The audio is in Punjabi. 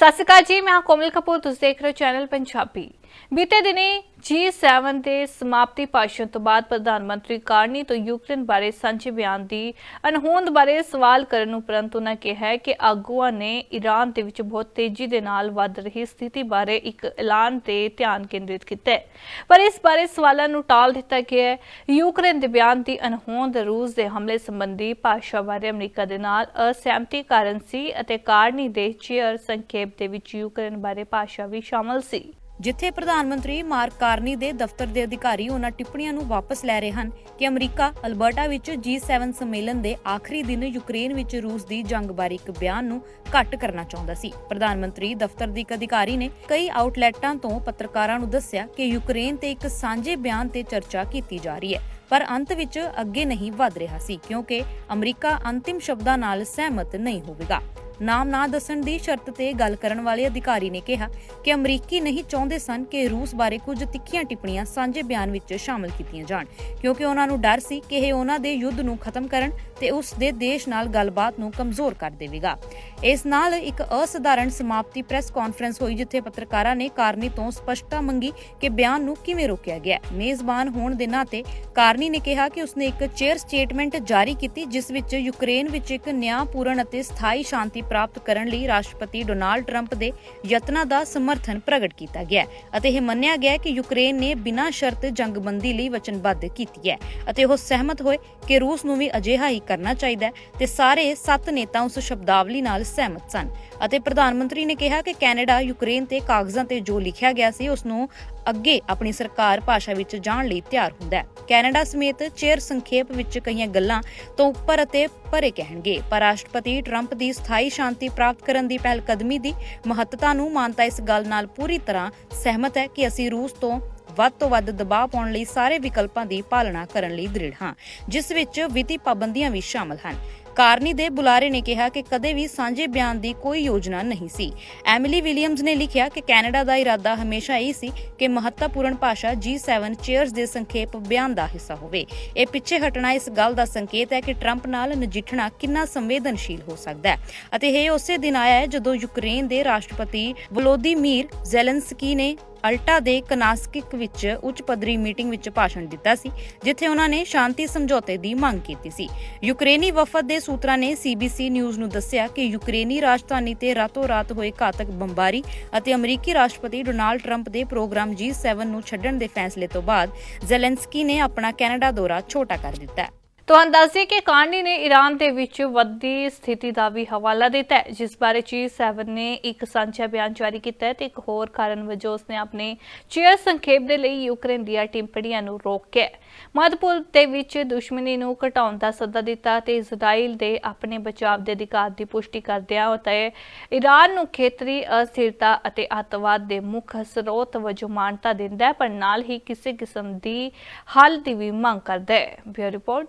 ਸਤਿ ਸ਼੍ਰੀ ਅਕਾਲ ਜੀ ਮੈਂ ਕੋਮਲ ਕਪੂਰ ਤੁਸੀਂ ਦੇਖ ਰਹੇ ਹੋ ਚੈਨਲ ਪੰਜਾਬੀ। ਬੀਤੇ ਦਿਨੀ G7 ਦੇ ਸਮਾਪਤੀ ਭਾਸ਼ਣ ਤੋਂ ਬਾਅਦ ਪ੍ਰਧਾਨ ਮੰਤਰੀ ਕਾਰਨੀ ਤੋਂ ਯੂਕਰੇਨ ਬਾਰੇ ਸਾਂਝੇ ਬਿਆਨ ਦੀ ਅਣਹੋਂਦ ਬਾਰੇ ਸਵਾਲ ਕਰਨ ਉਪਰੰਤ ਉਹਨਾਂ ਕਿਹਾ ਕਿ ਆਗੂਆਂ ਨੇ ਈਰਾਨ ਦੇ ਵਿੱਚ ਬਹੁਤ ਤੇਜ਼ੀ ਦੇ ਨਾਲ ਵੱਧ ਰਹੀ ਸਥਿਤੀ ਬਾਰੇ ਇੱਕ ਐਲਾਨ ਤੇ ਧਿਆਨ ਕੇਂਦਰਿਤ ਕੀਤਾ ਹੈ। ਪਰ ਇਸ ਬਾਰੇ ਸਵਾਲਾਂ ਨੂੰ ਟਾਲ ਦਿੱਤਾ ਗਿਆ ਹੈ। ਯੂਕਰੇਨ ਦੇ ਬਿਆਨ ਦੀ ਅਣਹੋਂਦ ਰੂਸ ਦੇ ਹਮਲੇ ਸੰਬੰਧੀ ਭਾਸ਼ਾ ਬਾਰੇ ਅਮਰੀਕਾ ਦੇ ਨਾਲ ਅਸਹਿਮਤੀ ਕਾਰਨ ਸੀ ਅਤੇ ਕਾਰਨੀ ਦੇ ਚੇਅਰ ਸੰਖੇਪ ਦੇ ਵਿੱਚ ਯੂਕਰੇਨ ਬਾਰੇ ਭਾਸ਼ਾ ਵੀ ਸ਼ਾਮਲ ਸੀ। ਜਿੱਥੇ ਪ੍ਰਧਾਨ ਮੰਤਰੀ ਮਾਰਕ ਕਾਰਨੀ ਦੇ ਦਫ਼ਤਰ ਦੇ ਅਧਿਕਾਰੀ ਉਹਨਾਂ ਟਿੱਪਣੀਆਂ ਨੂੰ ਵਾਪਸ ਲੈ ਰਹੇ ਹਨ ਕਿ ਅਮਰੀਕਾ ਅਲਬਰਟਾ ਵਿੱਚ G7 ਸੰਮੇਲਨ ਦੇ ਆਖਰੀ ਦਿਨ ਯੂਕਰੇਨ ਵਿੱਚ ਰੂਸ ਦੀ ਜੰਗ ਬਾਰੇ ਇੱਕ ਬਿਆਨ ਨੂੰ ਘੱਟ ਕਰਨਾ ਚਾਹੁੰਦਾ ਸੀ। ਪ੍ਰਧਾਨ ਮੰਤਰੀ ਦਫ਼ਤਰ ਦੇ ਇੱਕ ਅਧਿਕਾਰੀ ਨੇ ਕਈ ਆਊਟਲੈਟਾਂ ਤੋਂ ਪੱਤਰਕਾਰਾਂ ਨੂੰ ਦੱਸਿਆ ਕਿ ਯੂਕਰੇਨ ਤੇ ਇੱਕ ਸਾਂਝੇ ਬਿਆਨ ਤੇ ਚਰਚਾ ਕੀਤੀ ਜਾ ਰਹੀ ਹੈ, ਪਰ ਅੰਤ ਵਿੱਚ ਅੱਗੇ ਨਹੀਂ ਵਧ ਰਿਹਾ ਸੀ ਕਿਉਂਕਿ ਅਮਰੀਕਾ ਅੰਤਿਮ ਸ਼ਬਦਾਂ ਨਾਲ ਸਹਿਮਤ ਨਹੀਂ ਹੋਵੇਗਾ। ਨਾਮ ਨਾ ਦੱਸਣ ਦੀ ਸ਼ਰਤ ਤੇ ਗੱਲ ਕਰਨ ਵਾਲੇ ਅਧਿਕਾਰੀ ਨੇ ਕਿਹਾ ਕਿ ਅਮਰੀਕੀ ਨਹੀਂ ਚਾਹੁੰਦੇ ਸਨ ਕਿ ਰੂਸ ਬਾਰੇ ਕੁਝ ਤਿੱਖੀਆਂ ਟਿੱਪਣੀਆਂ ਸਾਂਝੇ ਬਿਆਨ ਵਿੱਚ ਸ਼ਾਮਲ ਕੀਤੀਆਂ ਜਾਣ, ਕਿਉਂਕਿ ਉਹਨਾਂ ਨੂੰ ਡਰ ਸੀ ਕਿ ਇਹ ਉਹਨਾਂ ਦੇ ਯੁੱਧ ਨੂੰ ਖਤਮ ਕਰਨ ਤੇ ਉਸ ਦੇ ਦੇਸ਼ ਨਾਲ ਗੱਲਬਾਤ ਨੂੰ ਕਮਜ਼ੋਰ ਕਰ ਦੇਵੇਗਾ। ਇਸ ਨਾਲ ਇੱਕ ਅਸਧਾਰਨ ਸਮਾਪਤੀ ਪ੍ਰੈਸ ਕਾਨਫਰੰਸ ਹੋਈ, ਜਿੱਥੇ ਪੱਤਰਕਾਰਾਂ ਨੇ ਕਾਰਨੀ ਤੋਂ ਸਪਸ਼ਟਤਾ ਮੰਗੀ ਕਿ ਬਿਆਨ ਨੂੰ ਕਿਵੇਂ ਰੋਕਿਆ ਗਿਆ। ਮੇਜ਼ਬਾਨ ਹੋਣ ਦੇ ਨਾਤੇ ਕਾਰਨੀ ਨੇ ਕਿਹਾ ਕਿ ਉਸਨੇ ਇੱਕ ਚੇਅਰ ਸਟੇਟਮੈਂਟ ਜਾਰੀ ਕੀਤੀ, ਜਿਸ ਵਿੱਚ ਯੂਕਰੇਨ ਵਿੱਚ ਇੱਕ ਨਿਆਂਪੂਰਨ ਅਤੇ ਸਥਾਈ ਸ਼ਾਂਤੀ ਪ੍ਰਾਪਤ ਕਰਨ ਲਈ ਰਾਸ਼ਟਰਪਤੀ ਡੋਨਾਲਡ ਟਰੰਪ ਦੇ ਯਤਨਾਂ ਦਾ ਸਮਰਥਨ ਪ੍ਰਗਟ ਕੀਤਾ ਗਿਆ ਅਤੇ ਇਹ ਮੰਨਿਆ ਗਿਆ ਕਿ ਯੂਕਰੇਨ ਨੇ ਬਿਨਾਂ ਸ਼ਰਤ ਜੰਗਬੰਦੀ ਲਈ ਵਚਨਬੱਧ ਕੀਤੀ ਹੈ ਅਤੇ ਉਹ ਸਹਿਮਤ ਹੋਏ ਕਿ ਰੂਸ ਨੂੰ ਵੀ ਅਜਿਹਾ ਹੀ ਕਰਨਾ ਚਾਹੀਦਾ ਹੈ ਤੇ ਸਾਰੇ ਸੱਤ ਨੇਤਾ ਉਸ ਸ਼ਬਦਾਵਲੀ ਨਾਲ ਸਹਿਮਤ ਸਨ ਅਤੇ ਪ੍ਰਧਾਨ ਮੰਤਰੀ ਨੇ ਕਿਹਾ ਕਿ ਕੈਨੇਡਾ, ਯੂਕਰੇਨ ਤੇ ਕਾਗਜ਼ਾਂ ਤੇ ਜੋ ਲਿਖਿਆ ਗਿਆ ਸੀ, ਉਸ ਨੂੰ ਅੱਗੇ ਆਪਣੀ ਸਰਕਾਰ ਭਾਸ਼ਾ ਵਿੱਚ ਜਾਣ ਲਈ ਤਿਆਰ ਹੁੰਦਾ ਹੈ। ਕੈਨੇਡਾ ਸਮੇਤ ਚੇਅਰ ਸੰਖੇਪ ਵਿੱਚ ਕਈਆਂ ਗੱਲਾਂ ਤੋਂ ਉੱਪਰ ਅਤੇ ਪਰੇ ਕਹਿਣਗੇ, ਪਰ ਰਾਸ਼ਟਰਪਤੀ ਟਰੰਪ ਦੀ ਸਥਾਈ ਸ਼ਾਂਤੀ ਪ੍ਰਾਪਤ ਕਰਨ ਦੀ ਪਹਿਲਕਦਮੀ ਦੀ ਮਹੱਤਤਾ ਨੂੰ ਮਾਨਤਾ ਇਸ ਗੱਲ ਨਾਲ ਪੂਰੀ ਤਰ੍ਹਾਂ ਸਹਿਮਤ ਹੈ ਕਿ ਅਸੀਂ ਰੂਸ ਤੋਂ ਵੱਧ ਤੋਂ ਵੱਧ ਦਬਾਅ ਪਾਉਣ ਲਈ ਸਾਰੇ ਵਿਕਲਪਾਂ ਦੀ ਪਾਲਣਾ ਕਰਨ ਲਈ ਦ੍ਰਿੜ ਹਾਂ, ਜਿਸ ਵਿੱਚ ਵਿੱਤੀ ਪਾਬੰਦੀਆਂ ਵੀ ਸ਼ਾਮਲ ਹਨ। ਕਾਰਨੀ ਦੇ ਬੁਲਾਰੇ ਨੇ ਕਿਹਾ ਕਿ ਕਦੇ ਵੀ ਸਾਂਝੇ ਬਿਆਨ ਦੀ ਕੋਈ ਯੋਜਨਾ ਨਹੀਂ ਸੀ। ਐਮਿਲੀ ਵਿਲੀਅਮਸ ਨੇ ਲਿਖਿਆ ਕਿ ਕੈਨੇਡਾ ਦਾ ਇਰਾਦਾ ਹਮੇਸ਼ਾ ਇਹ ਸੀ ਕਿ ਮਹੱਤਵਪੂਰਨ ਭਾਸ਼ਾ G7 ਚੇਅਰਸ ਦੇ ਸੰਖੇਪ ਬਿਆਨ ਦਾ ਹਿੱਸਾ ਹੋਵੇ। ਇਹ ਪਿੱਛੇ ਹਟਣਾ ਇਸ ਗੱਲ ਦਾ ਸੰਕੇਤ ਹੈ ਕਿ ਟਰੰਪ ਨਾਲ ਨਜਿੱਠਣਾ ਕਿੰਨਾ ਸੰਵੇਦਨਸ਼ੀਲ ਹੋ ਸਕਦਾ ਹੈ। ਅਤੇ ਇਹ ਉਸੇ ਦਿਨ ਆਇਆ ਹੈ ਜਦੋਂ ਯੂਕਰੇਨ ਦੇ ਰਾਸ਼ਟਰਪਤੀ ਵਲੋਦੀਮੀਰ ਜ਼ੈਲੈਂਸਕੀ ਨੇ ਅਲਟਾ ਦੇ ਕਨਾਸਕਿਕ ਵਿੱਚ ਉੱਚ ਪੱਧਰੀ ਮੀਟਿੰਗ ਵਿੱਚ ਭਾਸ਼ਣ ਦਿੱਤਾ ਸੀ, ਜਿੱਥੇ ਉਹਨਾਂ ਨੇ ਸ਼ਾਂਤੀ ਸਮਝੌਤੇ ਦੀ ਮੰਗ ਕੀਤੀ ਸੀ। ਯੂਕਰੇਨੀ ਵਫਦ ਦੇ ਸੂਤਰਾਂ ਨੇ ਸੀਬੀਸੀ ਨਿਊਜ਼ ਨੂੰ ਦੱਸਿਆ ਕਿ ਯੂਕਰੇਨੀ ਰਾਜਧਾਨੀ ਤੇ ਰਾਤੋਂ ਰਾਤ ਹੋਏ ਘਾਤਕ ਬੰਬਾਰੀ ਅਤੇ ਅਮਰੀਕੀ ਰਾਸ਼ਟਰਪਤੀ ਡੋਨਾਲਡ ਟਰੰਪ ਦੇ ਪ੍ਰੋਗਰਾਮ G7 ਨੂੰ ਛੱਡਣ ਦੇ ਫੈਸਲੇ ਤੋਂ ਬਾਅਦ, ਜ਼ੈਲੈਂਸਕੀ ਨੇ ਆਪਣਾ ਕੈਨੇਡਾ ਦੌਰਾ ਛੋਟਾ ਕਰ ਦਿੱਤਾ ਹੈ। ਤੁਹਾਨੂੰ ਦੱਸ ਦਈਏ ਕਿ ਕਾਂਡੀ ਨੇ ਈਰਾਨ ਦੇ ਵਿੱਚ ਵੱਧਦੀ ਸਥਿਤੀ ਦਾ ਵੀ ਹਵਾਲਾ ਦਿੱਤਾ ਹੈ, ਜਿਸ ਬਾਰੇ G7 ਨੇ ਇੱਕ ਸਾਂਝਾ ਬਿਆਨ ਜਾਰੀ ਕੀਤਾ ਹੈ ਤੇ ਇੱਕ ਹੋਰ ਕਾਰਨ ਵਜੋਂ ਉਸਨੇ ਆਪਣੇ ਚੇਅਰ ਸੰਖੇਪ ਦੇ ਲਈ ਯੂਕਰੇਨ ਦੀਆਂ ਟਿੱਪਣੀਆਂ ਨੂੰ ਰੋਕਿਆ ਹੈ। ਦੇ ਵਿੱਚ ਦੁਸ਼ਮਣੀ ਨੂੰ ਘਟਾਉਣ ਦਾ ਸੱਦਾ ਦਿੱਤਾ ਤੇ ਇਜ਼ਰਾਈਲ ਦੇ ਆਪਣੇ ਬਚਾਅ ਦੇ ਅਧਿਕਾਰ ਦੀ ਪੁਸ਼ਟੀ ਕਰਦਿਆਂ ਅਤੇ ਈਰਾਨ ਨੂੰ ਖੇਤਰੀ ਅਸਥਿਰਤਾ ਅਤੇ ਅੱਤਵਾਦ ਦੇ ਮੁੱਖ ਸਰੋਤ ਵਜੋਂ ਮਾਨਤਾ ਦਿੰਦਾ ਹੈ, ਪਰ ਨਾਲ ਹੀ ਕਿਸੇ ਕਿਸਮ ਦੀ ਹੱਲ ਦੀ ਵੀ ਮੰਗ ਕਰਦਾ ਹੈ ਬਿਊਰੋ ਰਿਪੋਰਟ